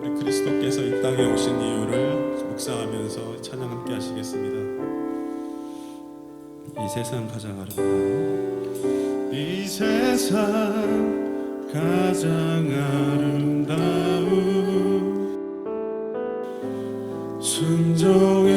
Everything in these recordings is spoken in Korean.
우리 그리스도께서 이 땅에 오신 이유를 묵상하면서 찬양 함께 하시겠습니다. 이 세상 가장 아름다운 이 세상 가장 아름다운 순종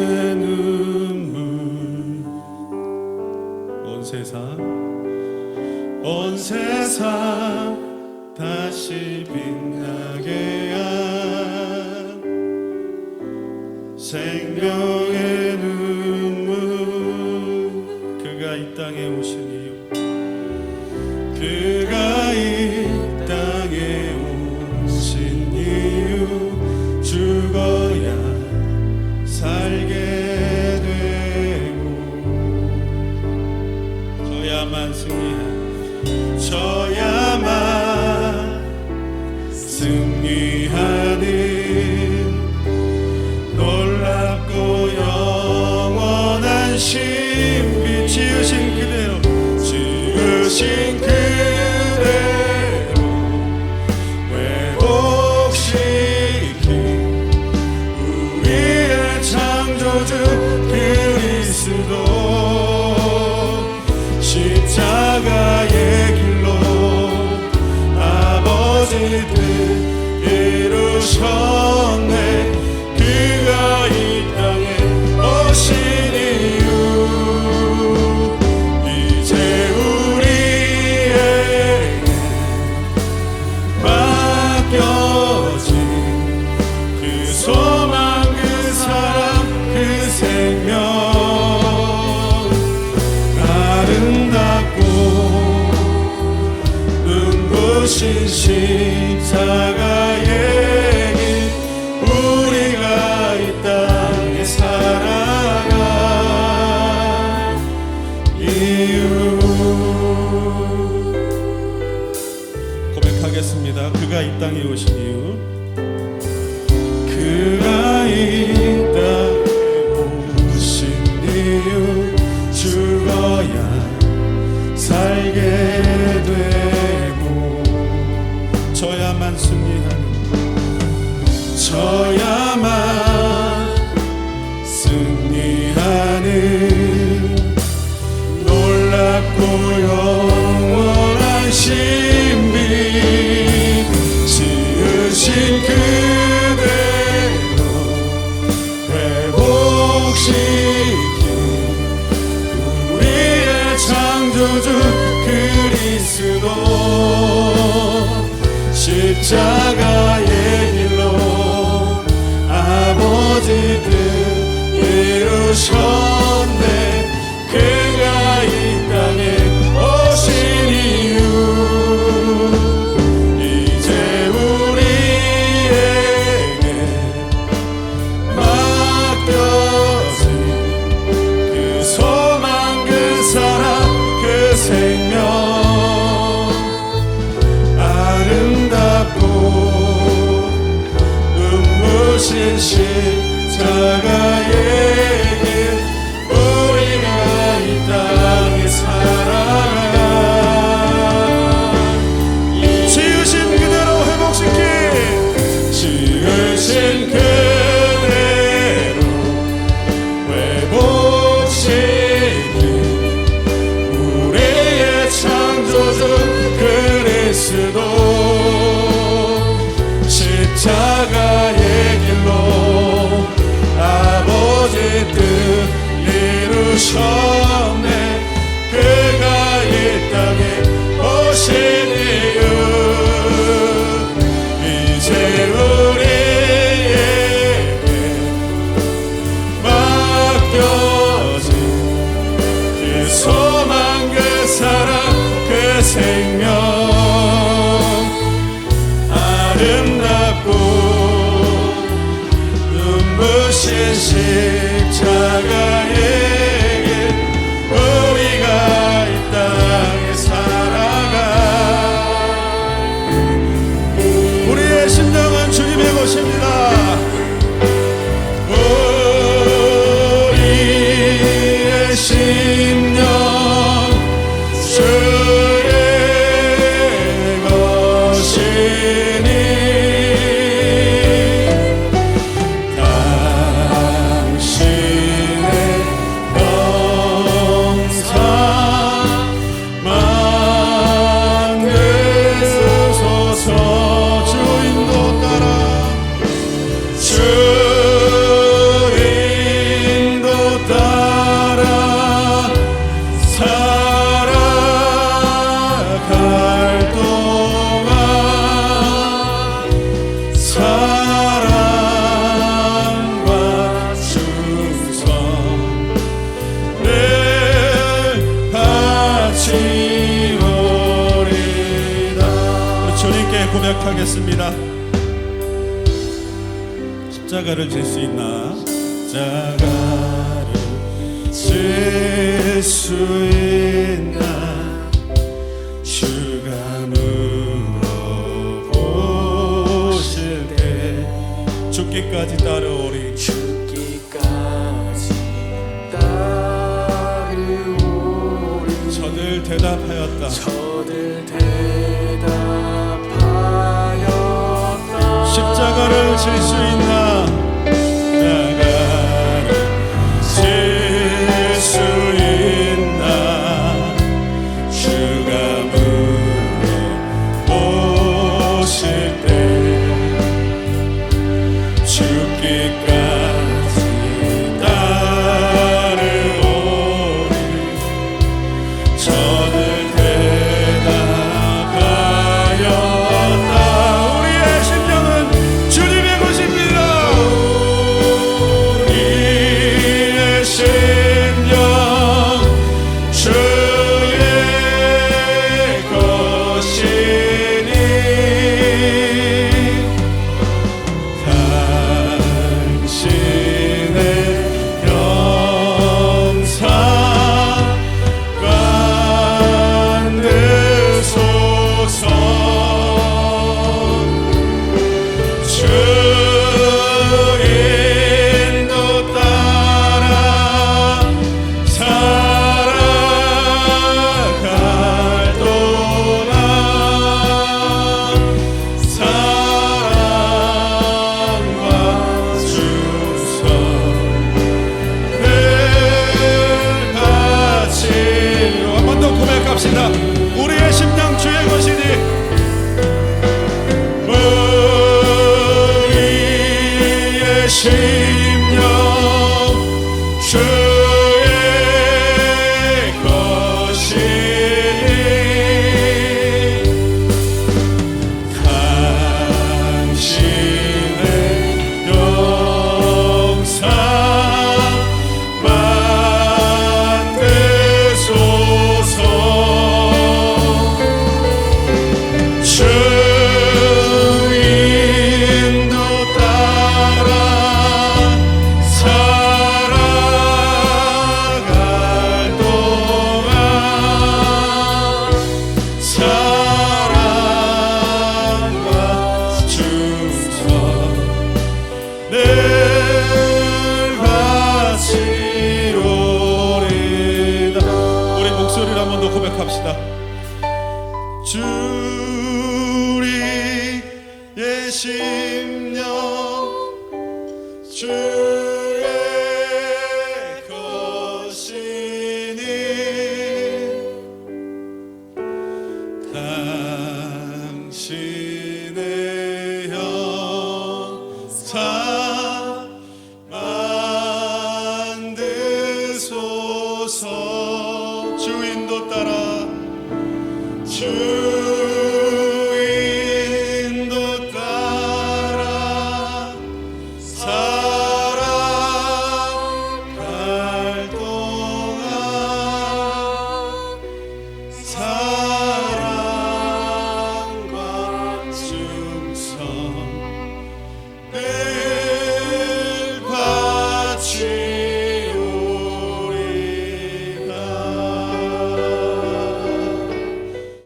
십자가의 길로 아버지 뜻 이루셨네. 십자가의 길로 아버지 뜻 이루셔. burger. 아름답고 눈부신 십자가에 고백하겠습니다. 십자가를 질 수 있나? 십자가를 질 수 있나? 죽기까지 따르오리 죽기까지 따르오리 저들 대답하였다 저들 대답 십자가를 질 수 있나? 주여 주